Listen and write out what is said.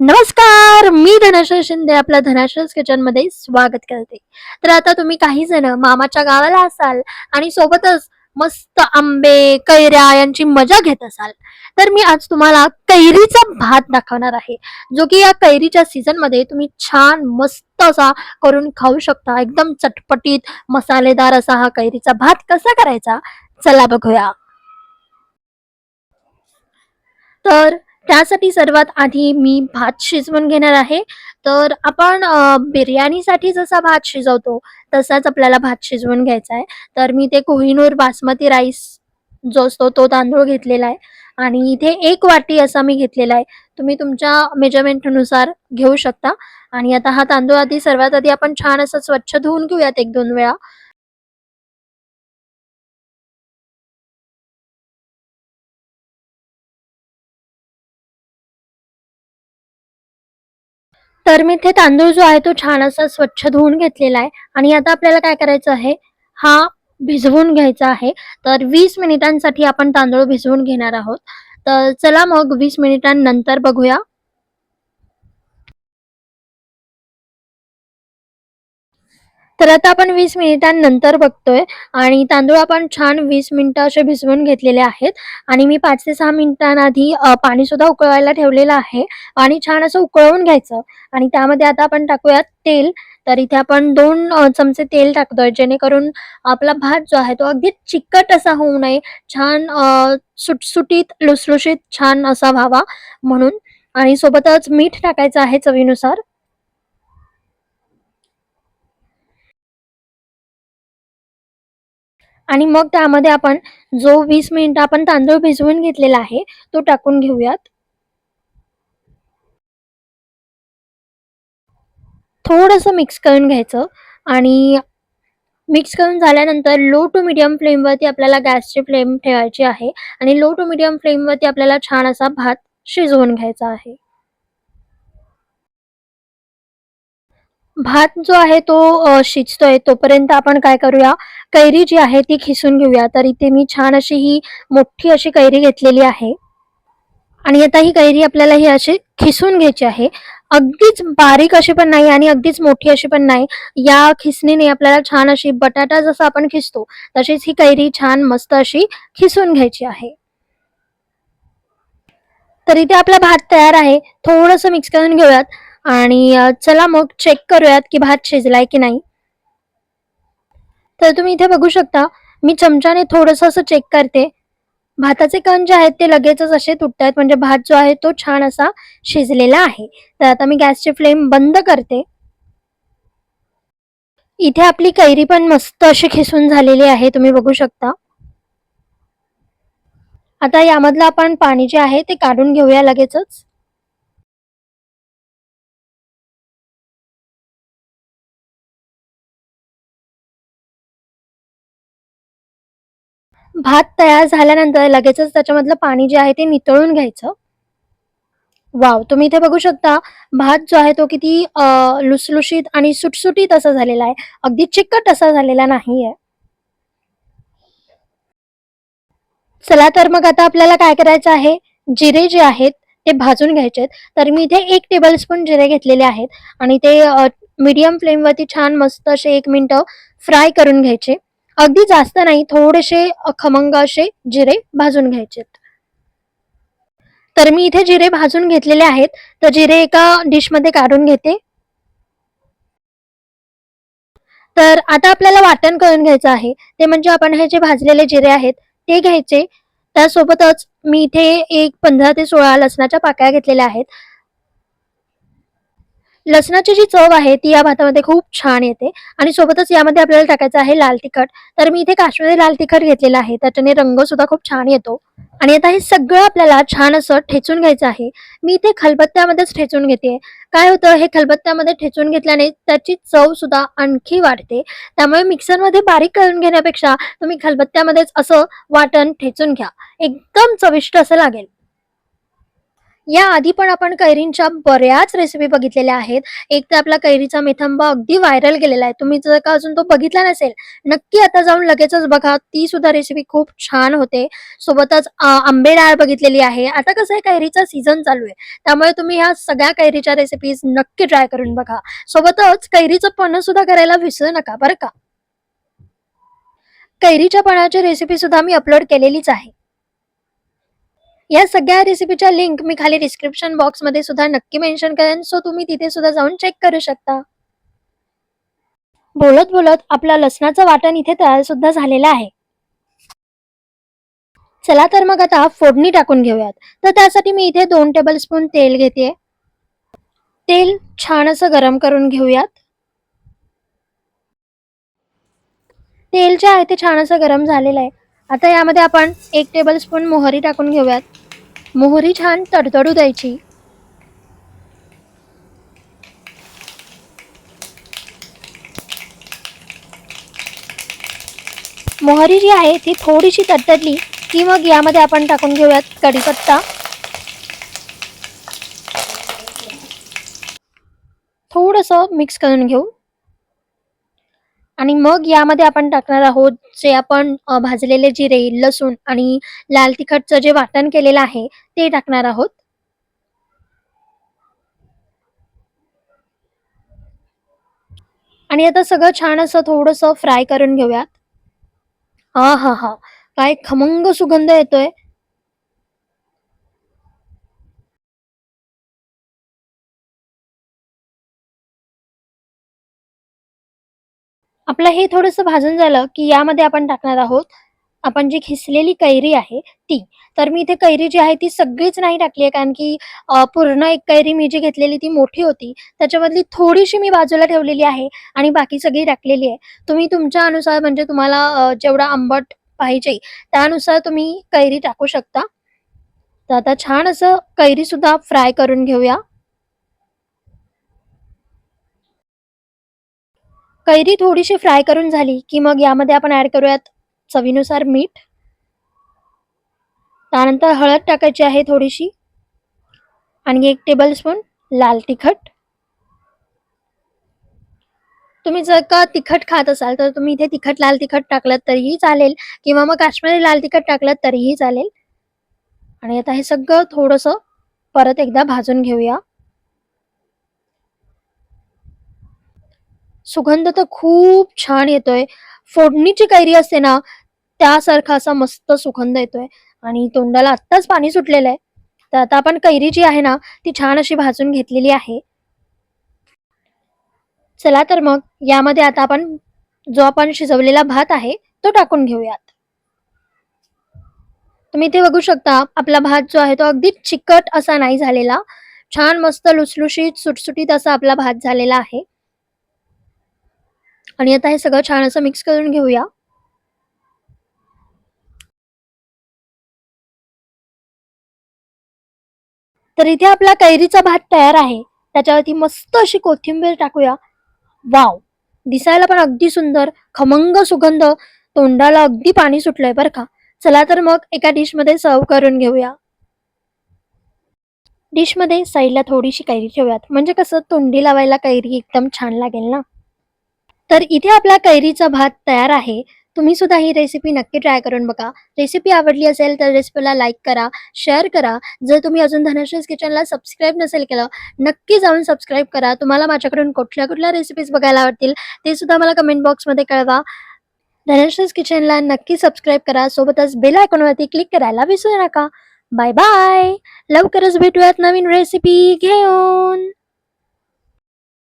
नमस्कार मी धनाश्री शिंदे आपल्या धनाश्रीज किचनमध्ये स्वागत करते. तर आता तुम्ही काही जण मामाच्या गावाला असाल आणि सोबतच मस्त आंबे कैऱ्या यांची मजा घेत असाल तर मी आज तुम्हाला कैरीचा भात दाखवणार आहे जो की या कैरीच्या सीझनमध्ये तुम्ही छान मस्त असा करून खाऊ शकता. एकदम चटपटीत मसालेदार असा हा कैरीचा भात कसा करायचा? चला बघूया. तर त्यासाठी सर्वात आधी मी भात शिजवून घेणार आहे. तर आपण बिर्याणीसाठी जसा भात शिजवतो तसाच आपल्याला भात शिजवून घ्यायचा आहे. तर मी ते कोहिनूर बासमती राईस जो असतो तो तांदूळ घेतलेला आहे. आणि इथे एक वाटी असा मी घेतलेला आहे. तुम्ही तुमच्या मेजरमेंटनुसार घेऊ शकता. आणि आता हा तांदूळ आधी सर्वात आधी आपण छान असं स्वच्छ धुवून घेऊयात एक दोन वेळा. तर मी इथे तांदूळ जो आहे तो छान असा स्वच्छ धुवून घेतलेला आहे. आणि आता आपल्याला काय करायचं आहे? हा भिजवून घ्यायचा आहे. तर वीस मिनिटांसाठी आपण तांदूळ भिजवून घेणार आहोत. तर चला मग वीस मिनिटांनंतर बघूया. तर आता आपण वीस मिनिटांनंतर बघतोय. आणि तांदूळ आपण छान वीस मिनिटं असे भिजवून घेतलेले आहेत. आणि मी पाच ते सहा मिनिटांआधी पाणी सुद्धा उकळवायला ठेवलेलं आहे. आणि छान असं उकळवून घ्यायचं. आणि त्यामध्ये आता आपण टाकूयात तेल. तर इथे आपण दोन चमचे तेल टाकतोय. जेणेकरून आपला भात जो आहे तो अगदी चिकट असा होऊ नये. छान सुटसुटीत लुसलुशीत छान असा व्हावा म्हणून. आणि सोबतच मीठ टाकायचं आहे चवीनुसार. आणि मग त्यामध्ये आपण जो वीस मिनिट आपण तांदूळ भिजवून घेतलेला आहे तो टाकून घेऊयात. थोडंसं मिक्स करून घ्यायचं आणि मिक्स करून झाल्यानंतर लो टू मिडियम फ्लेमवरती आपल्याला गॅसची फ्लेम ठेवायची आहे आणि लो टू मिडियम फ्लेमवरती आपल्याला छान असा भात शिजवून घ्यायचा आहे. भात जो आहे तो शिजतोय. तोपर्यंत आपण काय करूया? कैरी जी आहे ती खिसून घेऊया. तर इथे मी छान अशी ही मोठी अशी कैरी घेतलेली आहे. आणि आता ही कैरी आपल्याला ही अशी खिसून घ्यायची आहे. अगदीच बारीक अशी पण नाही आणि अगदीच मोठी अशी पण नाही. या खिसणीने आपल्याला छान अशी बटाटा जसा आपण खिसतो तशीच ही कैरी छान मस्त अशी खिसून घ्यायची आहे. तर इथे आपला भात तयार आहे. थोडस मिक्स करून घेऊयात. आणि चला मग चेक करूयात की भात शिजलाय की नाही. तर तुम्ही इथे बघू शकता मी चमच्याने थोडस असं चेक करते. भाताचे कण जे आहेत ते लगेचच असे तुटतात म्हणजे भात जो आहे तो छान असा शिजलेला आहे. तर आता मी गॅसची फ्लेम बंद करते. इथे आपली कैरी पण मस्त अशी खिसून झालेली आहे तुम्ही बघू शकता. आता यामधलं आपण पाणी जे आहे ते काढून घेऊया लगेचच. भात तयार झाल्यानंतर लगेचच त्याच्यामधलं पाणी जे आहे ते नितळून घ्यायचं. वाव तुम्ही इथे बघू शकता भात जो आहे तो किती लुसलुशीत आणि सुटसुटीत असा झालेला आहे. अगदी चिकट असा झालेला नाहीये. चला तर मग आता आपल्याला काय करायचं आहे? जिरे जे आहेत ते भाजून घ्यायचे आहेत. तर मी इथे एक टेबल स्पून जिरे घेतलेले आहेत आणि ते मीडियम फ्लेमवरती छान मस्त असे एक मिनिट फ्राय करून घ्यायचे. अगदी जास्त नाही थोडेसे खमंग असे जिरे भाजून घ्यायचे तर मी इथे जिरे भाजून घेतलेले आहेत. तर जिरे एका डिशमध्ये काढून घेते. तर आता आपल्याला वाटण करून घ्यायचं आहे. ते म्हणजे आपण हे जे भाजलेले जिरे आहेत ते घ्यायचे. त्यासोबतच मी इथे एक पंधरा ते सोळा लसणाच्या पाकळ्या घेतलेल्या आहेत. लसणाची जी चव आहे ती या भातामध्ये खूप छान येते. आणि सोबतच यामध्ये आपल्याला टाकायचं आहे लाल तिखट. तर मी इथे काश्मीरी लाल तिखट घेतलेलं आहे. त्याच्याने रंग सुद्धा खूप छान येतो. आणि आता हे सगळं आपल्याला छान असं ठेचून घ्यायचं आहे. मी इथे खलबत्त्यामध्येच ठेचून घेते. काय होतं हे खलबत्त्यामध्ये ठेचून घेतल्याने त्याची चव सुद्धा आणखी वाढते. त्यामुळे मिक्सरमध्ये बारीक करून घेण्यापेक्षा तुम्ही खलबत्त्यामध्येच असं वाटण ठेचून घ्या. एकदम चविष्ट असं लागेल. या आधी पण आपण कैरींच्या बऱ्याच रेसिपी बघितलेल्या आहेत. एक तर आपला कैरीचा मेथंबा अगदी व्हायरल गेलेला आहे. तुम्ही जर का अजून तो बघितला नसेल, नक्की आता जाऊन लगेचच बघा. ती सुद्धा रेसिपी खूप छान होते. सोबतच आंबे डाळ बघितलेली आहे. आता कसं आहे कैरीचा सीझन चालू आहे. त्यामुळे तुम्ही ह्या सगळ्या कैरीच्या रेसिपीज नक्की ट्राय करून बघा. सोबतच कैरीचं पण सुद्धा करायला विसरू नका बरं का. कैरीच्या पणाची रेसिपी सुद्धा मी अपलोड केलेलीच आहे. या सगळ्या रेसिपीच्या लिंक मी खाली डिस्क्रिप्शन बॉक्समध्ये सुद्धा नक्की मेन्शन करेन. सो तुम्ही तिथे सुद्धा जाऊन चेक करू शकता. बोलत बोलत आपला लसणाचं वाटण इथे तयार सुद्धा झालेलं आहे. चला तर मग आता फोडणी टाकून घेऊयात. तर त्यासाठी मी इथे दोन टेबल स्पून तेल घेते तेल छान असं गरम करून घेऊयात. तेल जे आहे ते छान असं गरम झालेलं आहे. आता यामध्ये आपण 1 टेबलस्पून मोहरी टाकून घेऊयात. मोहरी छान तडतडू द्यायची. मोहरी जी आहे ती थोडीशी तडतडली की मग यामध्ये आपण टाकून घेऊयात कढीपत्ता. थोडंसं मिक्स करून घेऊ. आणि मग यामध्ये आपण टाकणार आहोत जे आपण भाजलेले जिरे, लसूण आणि लाल तिखटचं जे वाटण केलेलं आहे ते टाकणार आहोत. आणि आता सगळं छान असं थोडंसं फ्राय करून घेऊयात. हा हा हा काय खमंग सुगंध येतोय. आपलं हे थोडंसं भाजून झालं, की यामध्ये आपण टाकणार आहोत, आपण जी खिसलेली कैरी आहे ती. तर मी इथे कैरी जी आहे ती सगळीच नाही टाकली आहे, कारण की पूर्ण एक कैरी मी जी घेतलेली ती मोठी होती. त्याच्यामधली थोडीशी मी बाजूला ठेवलेली आहे आणि बाकी सगळी टाकलेली आहे. तुम्ही तुमच्या अनुसार म्हणजे तुम्हाला जेवढा आंबट पाहिजे त्यानुसार तुम्ही कैरी टाकू शकता. तर आता छान असं कैरी सुद्धा फ्राय करून घेऊया. कैरी थोडीशी फ्राय करून झाली, की मग यामध्ये आपण ॲड करूयात चवीनुसार मीठ. त्यानंतर हळद टाकायची आहे थोडीशी आणि 1 टेबलस्पून लाल तिखट. तुम्ही जर का तिखट खात असाल, तर तुम्ही इथे तिखट लाल तिखट टाकलं तरीही चालेल किंवा मग काश्मीरी लाल तिखट टाकलं तरीही चालेल. आणि आता हे सगळं थोडंसं परत एकदा भाजून घेऊया. सुगंध तर खूप छान येतोय. फोडणीची कैरी असते ना, त्यासारखा असा मस्त सुगंध येतोय आणि तोंडाला आत्ताच पाणी सुटलेलं आहे. तर आता आपण कैरी जी आहे ना, ती छान अशी भाजून घेतलेली आहे. चला तर मग यामध्ये आता आपण जो आपण शिजवलेला भात आहे, तो टाकून घेऊयात. तुम्ही इथे बघू शकता आपला भात जो आहे तो अगदी चिकट असा नाही झालेला. छान मस्त लुसलुशीत, सुटसुटीत असा आपला भात झालेला आहे. आणि आता हे सगळं छान असं मिक्स करून घेऊया. तर इथे आपला कैरीचा भात तयार आहे. त्याच्यावरती मस्त अशी कोथिंबीर टाकूया. वाव दिसायला पण अगदी सुंदर, खमंग सुगंध, तोंडाला अगदी पाणी सुटलंय बरं का. चला तर मग एका डिशमध्ये सर्व्ह करून घेऊया. डिशमध्ये साईडला थोडीशी कैरी ठेवूयात. म्हणजे कसं तोंडी लावायला कैरी एकदम छान लागेल ना. तर इथे आपला कैरीचा भात तयार आहे. तुम्ही सुद्धा ही रेसिपी नक्की ट्राय करून बघा. रेसिपी आवडली असेल तर रेसिपीला लाईक करा, शेअर करा. जर तुम्ही अजून धनश्रीज किचनला सबस्क्राईब नसेल केलं, नक्की जाऊन सबस्क्राईब करा. तुम्हाला माझ्याकडून कुठल्या-कुठल्या रेसिपीज बघायला आवडतील ते सुद्धा मला कमेंट बॉक्समध्ये कळवा. धनश्रीज किचनला नक्की सबस्क्राईब करा. सोबतच बेल आयकॉनवरती क्लिक करायला विसरू नका. Bye bye. लवकरच भेटूयात नवीन रेसिपी घेऊन.